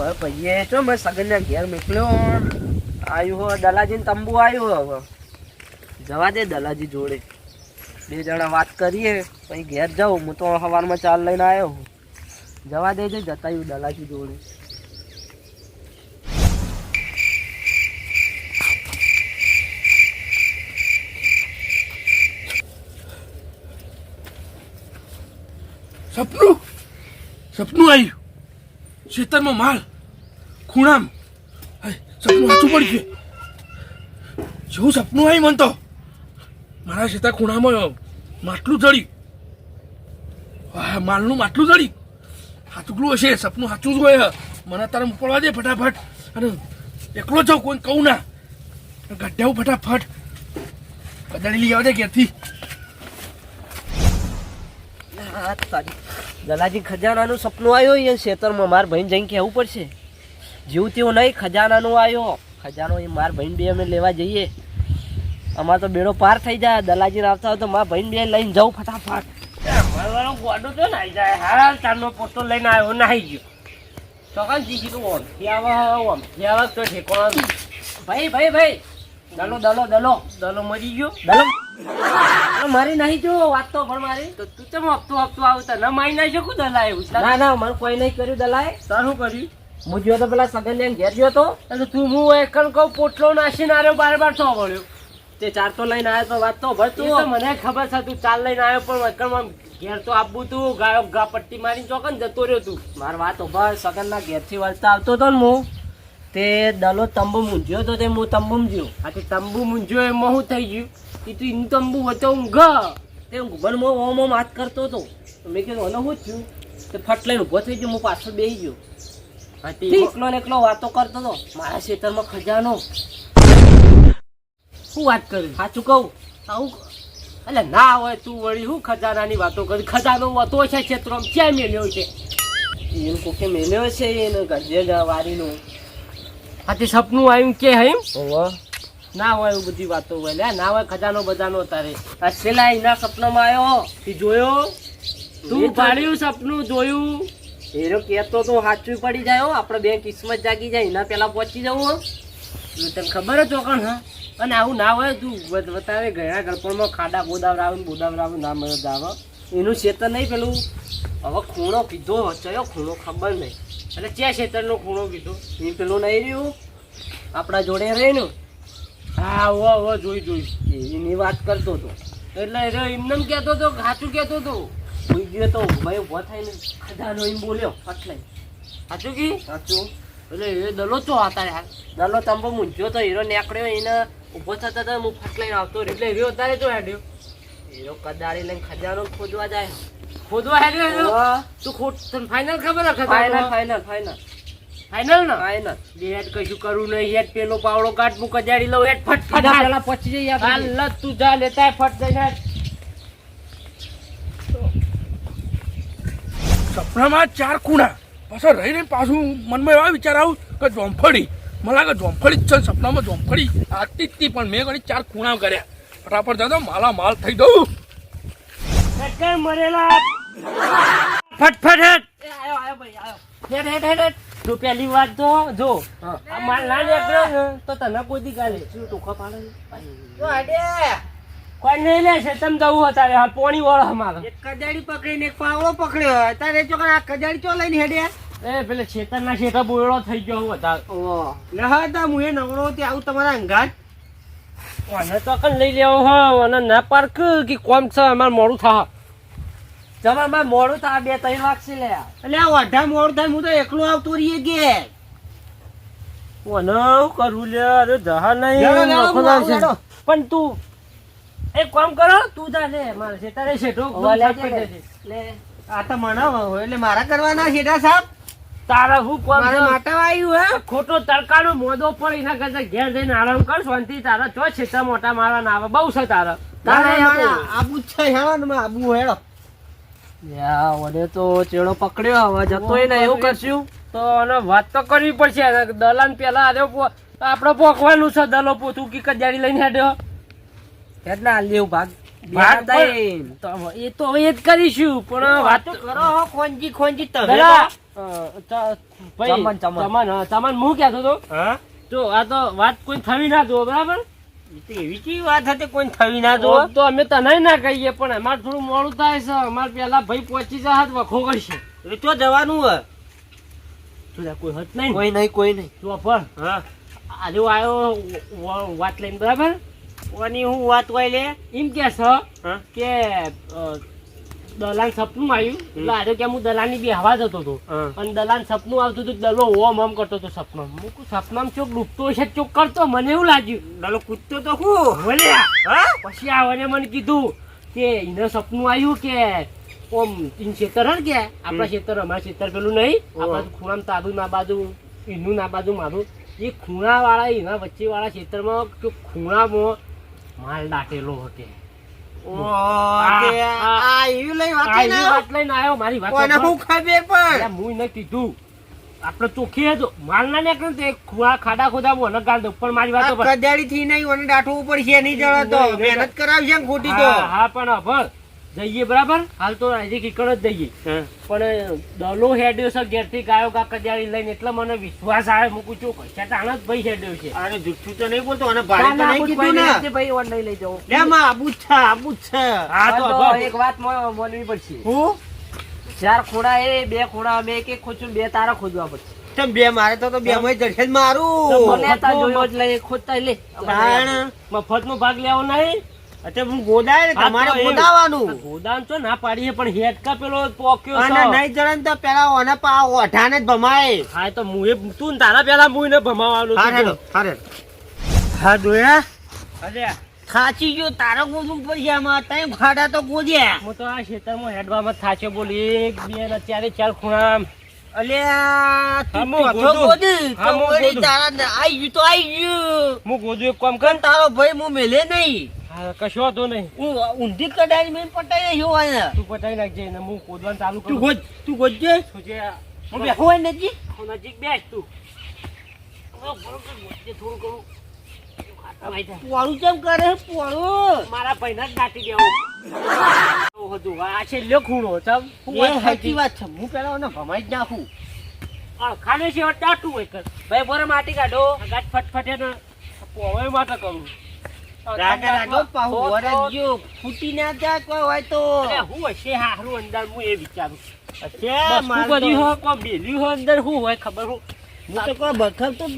ભાઈએ ચો મેં સગનના ઘેર મોકલ્યો. આવ્યું હો, દલાજીને તંબુ આવ્યું હવે. જવા દે દલાજી જોડે. બે જણા વાત કરીએ, પછી ઘેર જાઉં. હું તો સવારમાં ચાલ લઈને આવ્યો હું. જવા દેજે જતા આવ્યું દલાજી જોડે. સપનું? સપનું આવ્યું ખેતરમાં માલ. ખૂણામ. સપનું સાચું પડી ગયું. જેવું સપનું આવી મન તો. મારા સીતા ખૂણામાં માટલું વાહ, માલનું માટલું જડ્યું હાથુકલું હશે સપનું સાચું જ હોય મને તારે મોકલવા દે ફટાફટ. અને એકલો જાઉં કોઈ કહું ના. ગઢ્યાવું ફટાફટ. કદાળી લઈ આવે દે ઘેરથી. દલાજી ખજાનાનું સપનું આવ્યું એ ખેતરમાં મારા ભાઈને જઈને કહેવું પડશે. જેવું તેવું નહીં ખજાનાનું આવ્યો ખજાનો એ માર ભાઈ બે અમે લેવા જઈએ. અમારે તો બેડો પાર થઈ જાય. દલાજી આવતા હોય તો મારા ભાઈ બે લઈને જાઉં ફટાફટ. મારો ગોડો તો નાઈ જાય. હાલ તારનો પોતો લઈને આવ્યો નાહી ગયો. ચોકન જીજી તું ઓમ. આવે ઓમ આવે તો ઠેકોણ ભાઈ ભાઈ ભાઈ. દલો દલો દલો. દલો મરી ગયો. દલો. મારી નહીં જો વાત તો પણ મારી. તો તું ચમ હપ્તો હપ્તો આવતા? ન મારી ના શકું દલાય ના ના મને કોઈ નહીં કર્યું દલાય. તારું કર્યું? હું ગયો તો પેલા સગન ઘેર ગયો તો? તું હું એકન કહું પોટલો નાસીને આવ્યો બાર બાર તો વળ્યો. તે ચાર તો લઈને આવ્યો તો વાત તો ભરતું મને ખબર છે તું ચાર લઈને આવ્યો પણ એકનમાં ઘેર તો આપવું તું ગાયો ગા પટ્ટી મારીને ચોકન જતો રહ્યો તું. માર વાત ભર સગન ના ઘેરથી વળતા આવતો તો ને હું. તે દલો તંબુ મૂંઝ્યો તો તે હું તંબુ મૂંઝ્યો. આ તે તંબુ મૂંઝ્યો એમાં શું થઈ ગયું. કે તું ઇન તંબુ વચ્ચે ઊંઘ તે ઊંઘમાં ઓમ ઓમ વાત કરતો હતો મેં કીધું અને શું થયું? તે ફટ લઈને ઊભો થઈ ગયો હું પાછળ બેસી ગયો. તે એકલો ને એકલો વાતો કરતો હતો મારા ખેતરમાં ખજાનો. શું વાત કરી? સાચું કહું? આવું એટલે ના હોય તું વળી શું ખજાનાની વાતો કરી? ખજાનો હતો છે ક્ષેત્રમાં ક્યાં મેલ્યો છે? એને કોકે મેલ્યો છે એને ગજે વારીનું. તે સપનું આવ્યું કે હે ના હોય એવું બધી વાતો હોય. લે ના હોય ખજાનો બજાનો તારે. આ છેલ્લા એના સપનામાં આવ્યો. તી જોયો? તું પાડ્યું સપનું જોયું? હીરો કહેતો તો સાચું પડી જાય હો. આપણે બે કિસ્મત જાગી જાય, એના પહેલાં પહોંચી જવું હો. તને ખબર જ ચોકણ, હા? અને આવું ના હોય તું બત- બતાવે ગયા ગળપણમાં ખાડા બોદાવરાવે બોદાવરાવે ના મળે આવે. એનું ચેતન નહીં પેલું? હવે ખૂણો કીધો ચયો ખૂણો ખબર નહીં. એટલે ચે ખેતરનો ખૂણો કીધો? એ પેલું નહીં રહ્યું? આપણા જોડે રહીને હા, હો હો, જોઈ જોઈ. એની વાત કરતો હતો એટલે એમને એમ કહેતો હતો સાચું કહેતો હતો કોઈ ગયો તો ભાઈ ઊભો થઈને ખજાનો એમ બોલ્યો ફટલે સાચું કી? સાચું. એટલે એ દલો તો હતા યાર દલો તંબો મૂંઝ્યો તો હીરો નીકળ્યો એને ઊભો થતા તો હું ફટ લઈને આવતો એટલે હીરો અત્યારે તો હેડ્યો. હીરો કદાળી લઈને ખજાનો ખોદવા જાય. ખોદવા હેડ્યો હીરો? તું ખોટ તને ફાઇનલ ખબર હે ફાઇનલ ફાઇનલ ફાઇનલ ફાઇનલ ને? ફાઇનલ બે હેડ કશું કરું નહીં હેડ પેલો પાવડો કાઢ હું કજાડી લઉં હેડ ફટ ફટ. પેલા પહોંચી જઈએ હાલ તું જા લેતા ફટ જઈને સપનામાં ચાર ખૂણા. પાછા રહી રહીને પાછું મનમાં એવા વિચાર આવું કે જોમફળી. મને લાગે જોમફળી જ છે સપનામાં જોમફળી. આતી જ હતી પણ મેં ઘણી ચાર ખૂણા કર્યા. ફટાફટ જતો માલા માલ થઈ ગયું. ટક્કર મરેલા. ફટફટ એ આયો આયો ભાઈ આયો. હેડ હેડ હેડ તું પહેલી વાત તો જો. આ માલ ના નીકળ્યો ને તો તને કોઈ દી ગાલે. શું ટોકા પાડે? કોઈ નહીં લે છે તમે જવું હતા હા પોણી વળ અમારે. એક કજાડી પકડીને એક પકડ્યો અત્યારે જો આ કજાડી ચો લઈને હેડ્યા એ પેલે છેતરના છેતર બોયડો થઈ ગયો હું વધારે ઓહ લહતા હું એ નવરો તે આવું તમારા અંગાત. અને તો કન લઈ લેવો હો અને ના પાર્ક કે કોમ છે અમાર મોડું થા જમા માર મોડું થા બે ત્રણ વાગશે લે. એટલે અઢા મોડ થાય હું તો એકલો આવતો રહીએ કે? ઓને કરું લે અરે જહા નહીં ના. પણ તું એક કામ કરો તું જા લે મારે છે તારે શેઠો લે. આ તો મનાવા હોય એટલે મારા કરવાના શેઠા સાહેબ? તારા હું કોમ મારા માટે આવ્યું હે? ખોટો તડકાનો મોદો પડ એના કરતા ઘેર જઈને આરામ કર શાંતિ તારા. ચો છેતા મોટા મારા ના આવે બહુ છે તારા. તારે આબુ છે માં આબુ હેડો યા ઓને તો ચેડો પકડ્યો હવે જતો ને એવું કરશું? તો અને વાત તો કરવી પડશે દલાન પેલા આર્યો પો- આપણે પોકવાનું છે દલો પોતું કી કજારી લઈને હેડ્યો? હેડના લેવ ભાગ. ભાગ તો- તો એ તો હવે એ જ કરીશું પણ વાત કરો હો ખોંજી ખોંજી તમે. ચમન, હા, કહેતો તો જો આ તો વાત કોઈ થવી ના દો બરાબર? એ એવી વાત હતી કોઈ થવી ના જો તો અમે તને ના કહીએ પણ અમારે થોડું મોડું થાય છે. અમારે પેલા ભાઈ પહોંચી જાય તો વખો કરશે. એ તો જવાનું હોય. તું કોઈ હત નહીં. કોઈ નહીં કોઈ નહીં. તું પણ હા. આજે આવ્યો વાત લઈને બરાબર? કોની હું વાત હોય લે. એમ કે છે કે દલાન સપનું આવ્યું. એટલે આજે કે હું દલાલની બી હવા જતો હતો. અને દલાન સપનું આવતું હતું દલો ઓમ ઓમ કરતો હતો સપના હું સપનામાં ચોક ડૂબતો હશે ચોક કરતો? મને એવું લાગ્યું. દલો કૂદતો તો હું? ભલે પછી આવને મને કીધું કે એને સપનું આવ્યું કે ઓમ ઇન ખેતર હે કે? આપણા ખેતર અમારા ખેતર પેલું નહીં. આપણા ખૂણામાં તારું ના બાજુ એનું ના બાજુ મારું. એ ખૂણા વાળા એના વચ્ચે વાળા ખેતરમાં ખૂણામાં માલ દાટેલો હકે. ઓ આ- તે આ- આ એવી લઈ વાત આ ને એવી વાત લઈને આવ્યો મારી વાત કોને સાંભળ. પણ? હું એને કીધું. આપણે ચોખ્ખી હતો માલ ના નીકળે તો ખાડા ખોદા ગાળ દો પણ મારી વાતો પર. થી નહીં મને દાઠવું પડશે નહીં જવા તો. મહેનત કરાવશે ને ખોટી તો. હા પણ અભર જઈએ બરાબર? હાલ તો હજી કીકડ જ જઈએ. પણ દલો હેડ્યો છે ઘેરથી ગાયો કા કજાડી લઈને એટલે મને વિશ્વાસ આવે મૂકું છું કશા તાણ જ ભાઈ હેડ્યો છે. અરે જુઠ્ઠું તો નહીં બોલતો અને ભાઈ તો નહીં કીધું ને. ભાઈ ઓન નહીં લઈ જાવ. લે માં આબુ છે આબુ છે. હા તો તો એક વાત બોલવી પડશે. હું? ચાર ખોડા એ બે ખોડા અમે એક એક ખોચું બે તારા ખોદવા પડશે. તેમ બે મારે તો તો બે માં જશે મારું. મને લેતા જોયો જ લઈ ખોદતા લે. મફત નો ભાગ લેવો નહીં? અત્યારે હું ગોદાય તમારે ગોદાવાનું. ગોદામ તો ના પાડીએ પણ હેડકા પેલો પોક્યો અને નહીં જડે તો પેલા ઓને પા ઓઢાને જ ભમાય. હા તો હું એ તું તારા પેલા હું એને ભમાવાનું હા હતું. હા અલ્યા, ખાચી ગયો તારો ગોદું પડશે આમાં. તઈ ખાડા તો ગોદ્યા. હું તો આ ખેતરમાં હેડવામાં થાચે બોલી એક બે ને ચારે ચાર ખૂણા તારો ભાઈ હું મેલે નહીં. હા, કશો વાંધો નહીં. હું ઊંધી કડાઈ મેં પટાઈ જો અહીંયા તું પટાઈ નાખજે ને હું કોદવાનું ચાલુ તું કરું. તું ગોદજે શું છે હું બેઠો હોય નથી નજીક બેસ તું. થોડું કરું. પોળું કેમ કરે પોળું. મારા ભાઈને જ દાટી દેવો. હતું આ છે લ્યો ખૂણો ચમ. હું સાચી વાત છે. હું પેલા ઓને ભમાઈ જ નાખું. ખાને છે દાટું હોય કર ભાઈ બોરે માટી કાઢો. ગાટ ફટફટે ને પોવાય માટે કરું. ફૂટી ના જાય કોઈ હોય તો. હું હશે હારું અંદર હું એ વિચારું. છે બેલ્યું અંદર શું હોય ખબર હું. હું તો કોઈ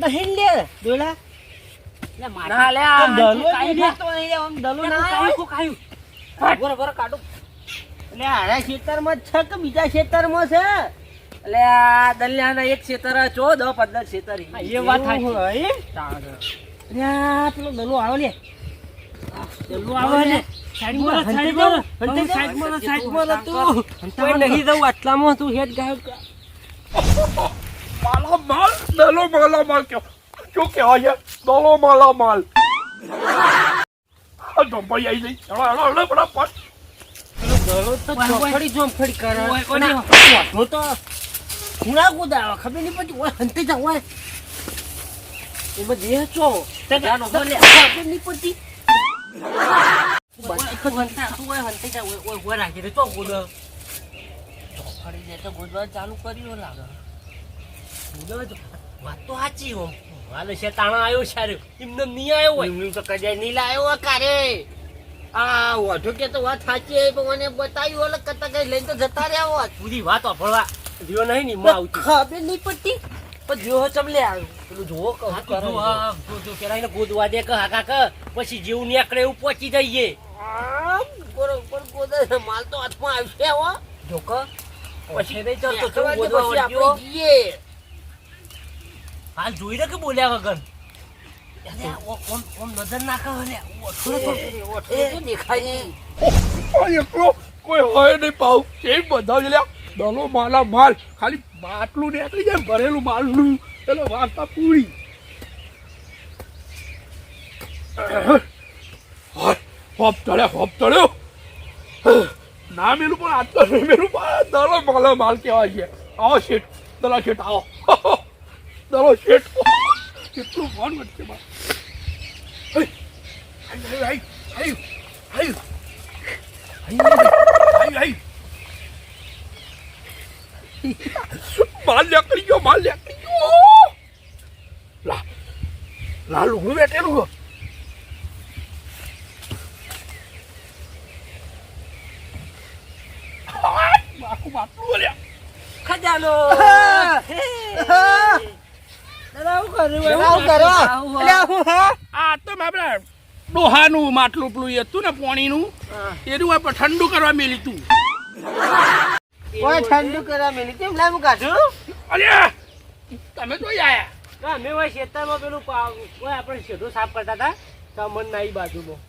નહીં લે ડોલા. આવે. એટલે છે. બીજા આ દલિયાના એક ખેતર ચો દો પંદર ખેતર. એ વાત પેલો દલો આવ્યો લે. પેલું આવે ને નહીં દઉં આટલામાં તું હેડ ગાયો માલા માલ દલો માલા માલ કયો. શું કહેવાય દલો માલા માલ. આ આવી જઈ હળો હળો હળો કરે. તો ખૂણા કુદાવા ખબર નહીં પડતી. ઓય હંતે જાવ ઓય. એમાં દેહ છો. ખબર નહીં પડતી. ચાલુ કર્યું લાગે વાત તો સાચી હો હાલે છે તાણા આવ્યો છે એમને નહીં આવ્યો હોય એમનું તો કદાચ નહીં લાયો હોય કારે આ ઓઢો કે તો વાત સાચી છે, પણ મને બતાવ્યું અલગ કરતા કઈ લઈને તો જતા રહ્યા. હોત પૂરી વાત વાપરવા રહ્યો નહીં ચમલે આવ્યું પેલું જોવો કે હા, તું જો, જો, જો, પેલા એને ગોદવા દે કે હાકા કે પછી જેવું નીકળે એવું પહોંચી જઈએ. આમ બરોબર ગોદા માલ તો હાથમાં આવશે હો. જો કે પછી નહીં ચાલતો તો ગોદવા વળ્યો જઈએ. હાલ જોઈ રે કે બોલ્યા વગર. ઓમ ઓમ નજર નાખે અલ્યા. ઓઠો તો- દેખાય. કોઈ હોય નહીં પાઉ. કેમ બધા લ્યા દલો માલા માલ. ખાલી બાટલું નીકળી જાય ભરેલું માલનું. એટલે વાર્તા પૂરી. હોપ ચડે હોપ ચડ્યો ના મેલું પણ આજ તો મેલું પણ દલો માલા માલ કહેવાય છે. આવો શેઠ દલા શેઠ આવો. દલો શેઠ. કેટલું ફોન વચ્ચે આઈ હઈ, હઈ, હઈ. આઈ, આઈ. માલ કરી ગયો માલ કરી ગયો? લા લા લુગડું બેઠેલું ખજાનો. આ તો આપણે ડોહાનું માટલું પેલું એ હતું ને પાણીનું એનું આપણે ઠંડુ કરવા મેલી તું. કોઈ ઠંડુ કરા મેલી. કેમ લાવ કાઢું? અલ્યા! તમે તો આયા? ના, મેં હોય ખેતરમાં પેલું ઓય આપણે શેઢો સાફ કરતા હતા સામાન ના ઈ બાજુમાં.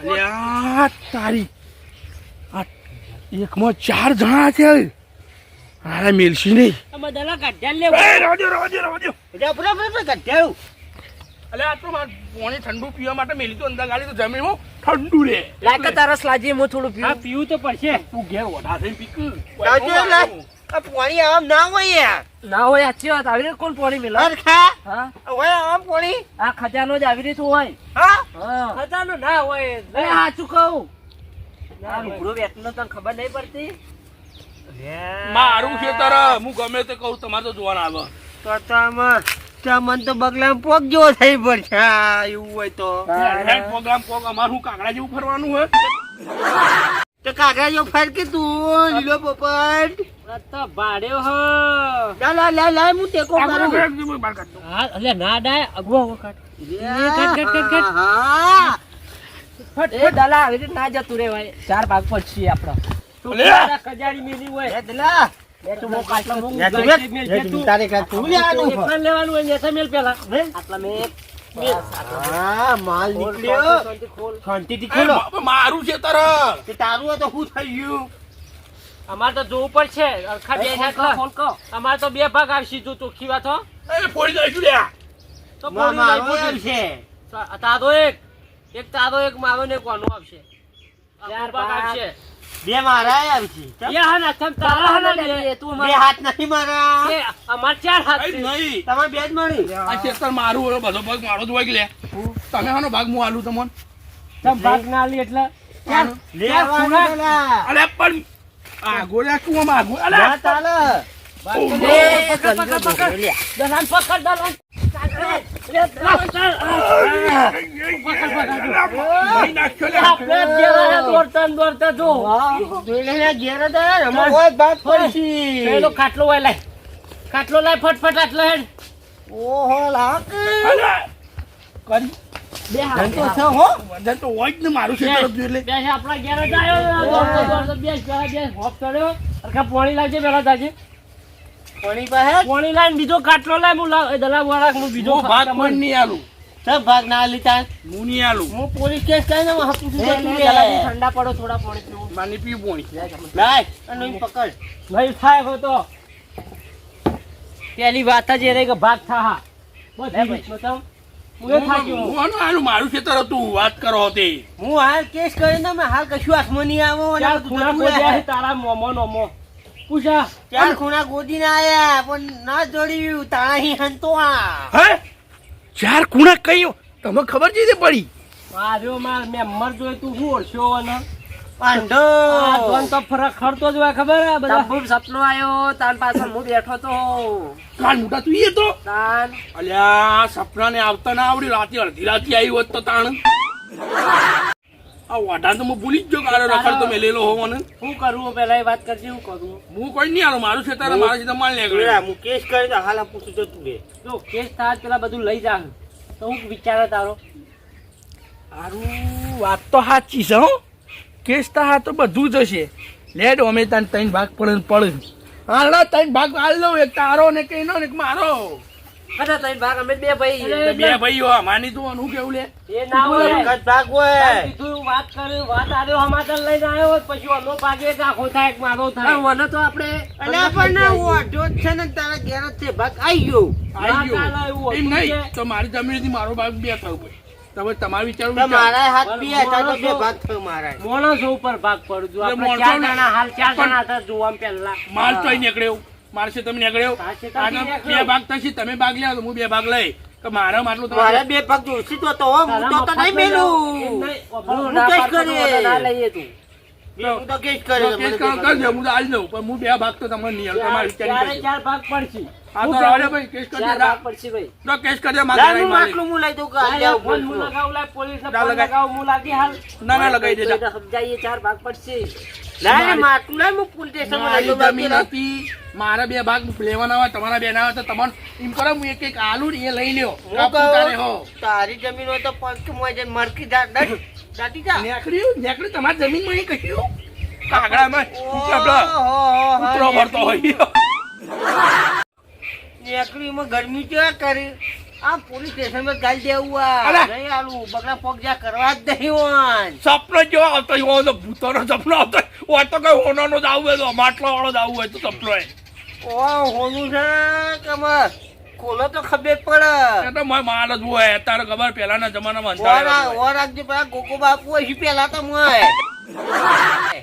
અલ્યા તારી. આ એકમાં ચાર જણા છે. અરે મેલશી નહીં. અમે દલા કાઢ્યા લે એ રોજો રોજો રોજો બરાબર કાઢ્યા કાઢ્યું અલે આ તો મારે પાણી ઠંડુ પીવા માટે મેલી તો અંદર ગાડી તો જમીનમાં ઠંડુ રે. લાગે તારા લાજી હું થોડું હા પીવું પીવું તો પડશે. તું ઘેર વડા થઈને પીક કાઢ્યું લે આ પાણી આમ ના હોય યાર. ના હોય સાચી વાત. આવી રીતે કોણ પાણી મિલા? હા? હોય આમ પાણી? આ ખજાનો જ આવી રીતે હોય. હા? હા. ખજાનો ના હોય. લે સાચું કહું. ના લુગડો બેઠનો તને ખબર નહીં પડતી? મારું છે તારા. હું ગમે તે કહું તમારે તો જોવાના આવે. તો તો આમાં તો મન તો બગલામાં પોક જેવો થઈ પડશે એવું હોય તો. પ્રોગ્રામ કોક અમારું કાગડા જેવું ફરવાનું હોય? તો કાગડા જેવું ફર કે તું લીલો પોપટ. ચાર ભાગ પછી આપડે ખજારી! મેલી હોય. મારું છે તારા તારું તો શું થઈ ગયું? અમારે તો જોવું પડશે. અરખા બે. અમારે તો બે ભાગ આવશે જો ચોખ્ખી વાત તારો એક. એક તારો એક મારો ને એક વાનો આવશે? ચાર ભાગ. આવશે? બે મારા આવશે બે હાથ નાખમ તારા હાથ ના બે. તું બે હાથ નથી મારા. બે, અમાર ચાર હાથ છે. નહીં. તમાર બે જ મળી આ ખેતર મારું ઓલો બધો ભાગ મારો જ હોય કે લે. તમે હાનો ભાગ હું આલું તમને? તમ ભાગ ના લી એટલે ખૂણા. લેવાનું પણ આ લે તું આમ આગો અલે. ના ચાલે. પકડ, પકડ, પકડ. દલાન પકડ, દલાલ. ખાટલો લાય ખાટલો લાય ફટફટ આટલો હેડ ઓહો, લાક. બે હાથ. તો છે હો. વજન તો હોય જ ને મારું ખેતર જ એટલે બે આપણા ઘેર જ આવ્યો બે બે હોપ કર્યો અરખા પોણી લાવજે પેલા તાજે કોની પાસે? પોણી લાઈન બીજો કાટલો લાય હું લાવ દલા વાળા હું બીજો ભાગ પણ નહીં આલું. સબ ભાગ ના લીતા હું નહીં આલું. હું પોલીસ કેસ કરીને ને દલાજી, ઠંડા પડો થોડા પાણી પીવું. માની પીવું પાણી. લાય, અને પકડ. ભાઈ થાય હો તો. પેલી વાત જ એ રહી કે ભાગ થા હા. બસ બતાવ. હું એ થાક્યો હું મારું ખેતર હતું વાત કરો હતી હું હાલ કેસ કરીને હાલ કશું હાથમાં નહીં આવો તારા મોમો નોમો? પૂછા ચાર ખૂણા ગોદી ના આયા પણ ના જોડ્યું. તાહી હંતો આ. હે? ચાર ખૂણા કયો તમે ખબર છે પડી? માર્યો માર મે મર જોય તું શું ઓળખ્યો અને પાંડો આ જોન તો ફરક ખરતો જ હોય ખબર હે બધા. ખૂબ સપનો આવ્યો તાન પાછળ હું બેઠો તો કાલ મોટા તું એ તો તાન. અલ્યા સપના ને આવતા ના આવડી. રાતે અડધી રાતે આવી હોત તો તાણ. આ વાઢા તો હું ભૂલી જ ગયો કાલે રખડ તો મેલેલો હોવો ને શું કરવું પેલા એ વાત કરજે શું કરું હું. કોઈ નહીં આલું મારું ખેતર મારા ખેતર માલ નીકળ્યો નીકળે હું કેસ કરી તો હાલ પૂછું છું તું રે જો કેસ થાય પેલા બધું લઈ જા. તો હું વિચારે તારો. સારું વાત તો સાચી છે હો. કેસ તા હા તો બધું જ હશે. લેડ અમે તને ત્રણ ભાગ પડે ને પડે. હાલ ત્રણ ભાગ હાલ દઉં એક તારો ને કઈ નો ને એક મારો. અરે તઈ ભાગ અમે બે ભાઈ બે ભાઈઓ માની તું હું કેવું લે? એ ના હોય. ભાગ હોય. કીધું વાત કરે વાત આવ્યો સમાચાર લઈને આવ્યો પછી અનો ભાગે આખો થાય એક મારો થાય. મને તો આપણે અને પણ ઓઢો જ છે ને તારા ઘેર છે ભાગ આઈ ગયો. એવું ગયો. એમ નહીં તો મારી જમીનથી મારો ભાગ બે થયો ભાઈ તમે તમારું વિચારું. મારા હાથ બી હતા તો બે ભાગ થયો મારા માણસો ઉપર ભાગ પડજો. આપણે ચાર જણા હાલ ચાર જણા હતા જોવા પહેલા. માલ તો તમે નીકળ્યો. છે તમે નીકળ્યો. બે ભાગ થશે તમે ભાગ લ્યા હું બે ભાગ લઈ. કે મારા માટલું તમારે બે ભાગ જોઈશે તો તો હું તો તો નહીં મેલું હું હું કેસ ના લઈએ તું. હું તો કેસ તો કર્યો કરો કરજો હું તો આજ લઉં પણ હું બે ભાગ તો તમને નહીં તમારી ચારે ચાર ભાગ પડશે. હા તો રાવલે ભાઈ કેસ કરજો ચાર પડશે ભાઈ. તો કેસ કરજો લાય હું માટલું હું લઈ દઉં કે આ ફોન હું પડશે. લાય, પોલીસને ના ફોન હું લાગી હાલ. ના ના લગાવી દેજો. સમજાઈએ ચાર ભાગ પડશે. ને મારી બે ભાગ લેવાના હોય તમારા બે ના હોય તો તમારે એમ કરો હું એક એક આલુ એ લઈ લ્યો. તારે જમીન હોય તો જઈને મરકી નેકડ્યું નેકળ્યું? તમારી જમીનમાં કહ્યું? કાગડામાં આપડે કૂતરો ભરતો હોય. નેકડીમાં ગરમી ક્યાં કરી? આ પોલીસ સ્ટેશનમાં ગાલી દેવું આ! નહીં આલું. બગડા પગ જ્યાં કરવા જ નહીં હોય સપનો જો આવતો હોય તો ભૂતોનો સપનો આવતો હોય તો કઈ હોનાનો જ આવું હોય તો માટલા વાળો જ આવું હોય તો સપનો ઓ હોનું છે કે ખોલો તો ખબર પડે. એ તો મારે માલ જ હોય અત્યારે ખબર પહેલાના જમાનામાં અંધારા હોય. ઓર પેલા ગોગો બાપુ હજી પેલા તો મોય.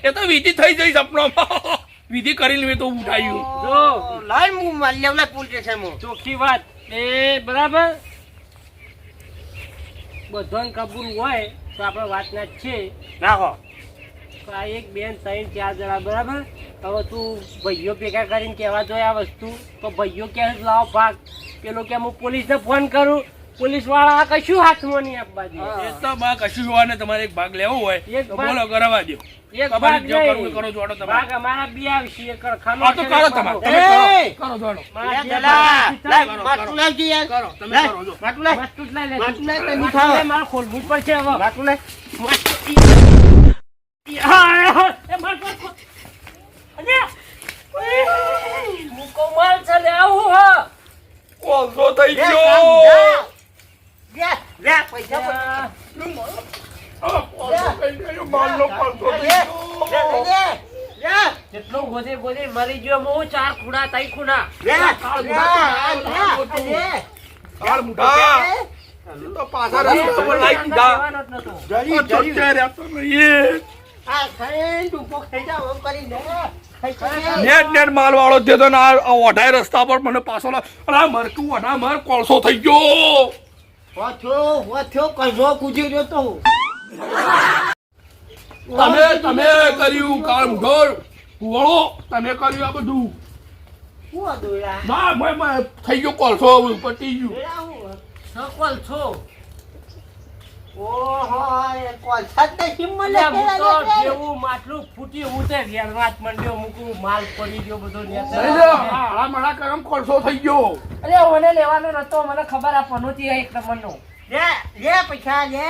એ તો વિધિ થઈ જઈ સપનામાં. વિધિ કરીને મેં તો ઉઠાયું. જો. લાઈ હું માલ્યા લાય પોલીસ સ્ટેશનમાં ચોખ્ખી વાત. એ બરાબર? બધાને કબૂલ હોય તો આપણે વાત ના જ છે ના તો આ એક બેન ત્રણ ચાર જણા બરાબર? હવે તું ભાઈઓ ભેગા કરીને કહેવા જોઈએ આ વસ્તુ. તો ભાઈઓ કે લાવો ભાગ. પેલો કે હું પોલીસને ફોન કરું. પોલીસવાળા આ કશું હાથમાં નહીં આપવા દે. એ તો બા કશું જોવા ને તમારે એક ભાગ લેવો હોય એક તો બોલો કરાવવા દો એક ભાગ જો કરવું કરો જોડો તમે ભાગ અમારા બી આવશે એક ખાનો આ તો કરો તમે તમે કરો કરો જોડો. મારા કરો. યાર કરો તમે કરો જો. માટુ લાય. માટુ જ લઈ લે. માટલું લાય, તને માટલું ખાવા. લઈ, મારે ખોલવું પડશે હવે. માટલું લાય. જેટલું ગોદે ગોદે મરી ગયો હું ચાર ખૂણા તઈ ખૂણા લે, લે, લે, લે. કાળ મુઠા તો પાછા દીધા. જરી, તો જરી. રહેતો નહીં. નેટ નેટ માલ વાળો થયો તો ને આ રસ્તા પર મને પાછો અરે મરકું ઓઢા મર કોલસો થઈ ગયો. વાથ્યો, વાથ્યો, કશો કૂદી રહ્યો તો. તમે તમે કર્યું કામ કુવાળો તમે કર્યું આ બધું? ના થઈ ગયો કોલસો પટી ગયું. કોલસા ખબર આ પનોતી એક નંબરનો. લે, લે પૈસા, લે,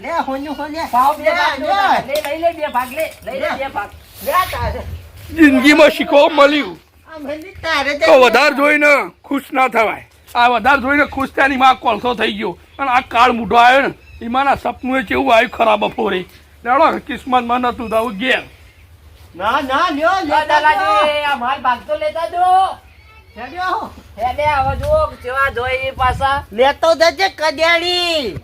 લે, હોનું હો, લે. ભાવ બે લે, ભાગ લે. લઈ લે બે ભાગ લે લઈ લે બે ભાગ. લે તારે. જિંદગીમાં શીખવા મળ્યું. આ મને તારે તો વધારે જોઈને ખુશ ના થવાય. આ વધારે જોઈને ખુશ થયાની માં કોલસો થઈ ગયો. અને આ કાળ મૂઢો આવ્યો ને. એમાંના સપનું કેવું આવ્યું ખરાબ બપોરે લેડો કિસ્મતમાં નતું તો ગેર ના ના લ્યો લેતા દાદાજી આ માલ ભાગ લેતા જો જો લ્યો. હે લે જેવા જોઈ એ પાછા. લેતો જજે કડિયાળી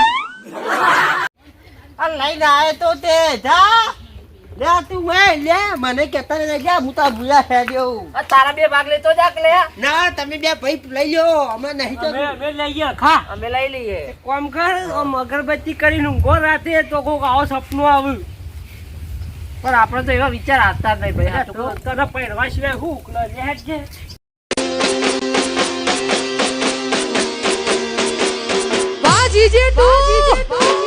આ લઈને આવ્યો તો તે જા. લે તું એ લે. મને કહેતા ને જા હું તો ભૂલા હેડ્યો આ તારા બે ભાગ લેતો જાક લે. ના તમે બે ભાઈ લઈ લો અમે નહીં તો અમે અમે ગયા ખા. અમે લઈ લઈએ. કોમ કર આમ અગરબત્તી કરીને ઊંઘો રાતે તો કોક આવો સપનું આવ્યું પણ આપણે તો એવા વિચાર આવતા જ નહીં ભાઈ. તો તને પહેરવા સિવાય હું લે છે. જે tu.